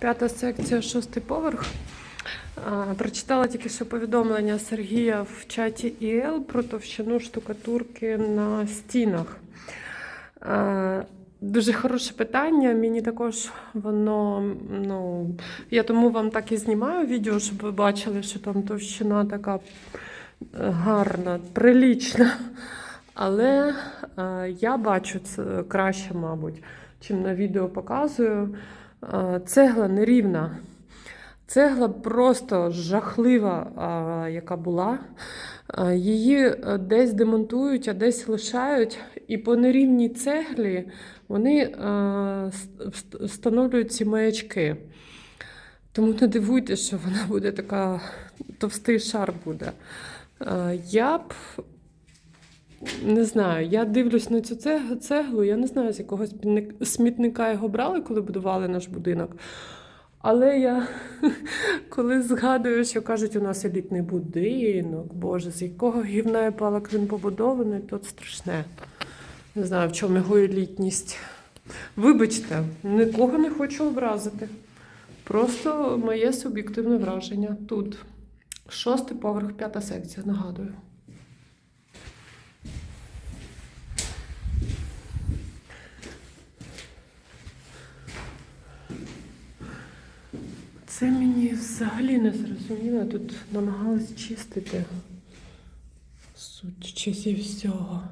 П'ята секція, шостий поверх. Прочитала тільки що повідомлення Сергія в чаті ІЛ про товщину штукатурки на стінах. Дуже хороше питання. Мені також воно, ну, я тому вам так і знімаю відео, щоб ви бачили, що там товщина така е, гарна, прилічна. Але е, я бачу це краще, мабуть, чим на відео показую. Цегла нерівна. Цегла просто жахлива, яка була. Її е, десь демонтують, а десь лишають. І по нерівній цеглі вони е, ст- вст- встановлюють ці маячки. Тому не дивуйтесь, що вона буде така, товстий шар буде. Е, Я б не знаю, я дивлюсь на цю цеглу, я не знаю, з якого смітника його брали, коли будували наш будинок. Але я коли згадую, що кажуть, у нас елітний будинок, Боже, з якого гівна і палок він побудований, то страшне. Не знаю, в чому його елітність. Вибачте, нікого не хочу образити. Просто моє суб'єктивне враження тут. Шостий поверх, п'ята секція, нагадую. Це мені взагалі не зрозуміло. Тут намагалась чистити. Судячи зі всього.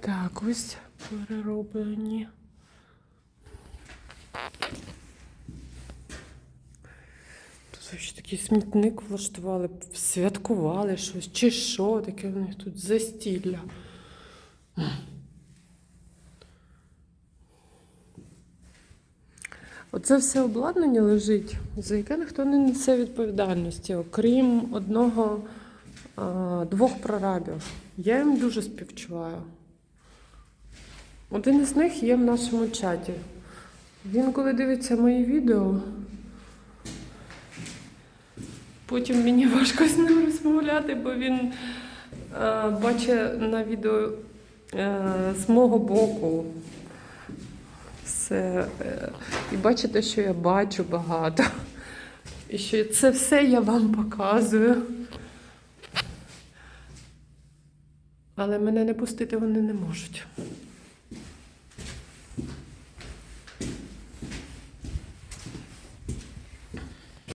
Так, ось перероблені. Тут ще такий смітник влаштували, святкували щось, чи що, таке в них тут застілля. Оце все обладнання лежить, за яке ніхто не несе відповідальності, окрім одного, двох прорабів. Я їм дуже співчуваю. Один із них є в нашому чаті. Він, коли дивиться мої відео, потім мені важко з ним розмовляти, бо він е, бачить на відео е, з мого боку все. Е, і бачите, що я бачу багато. І що це все я вам показую. Але мене не пустити вони не можуть.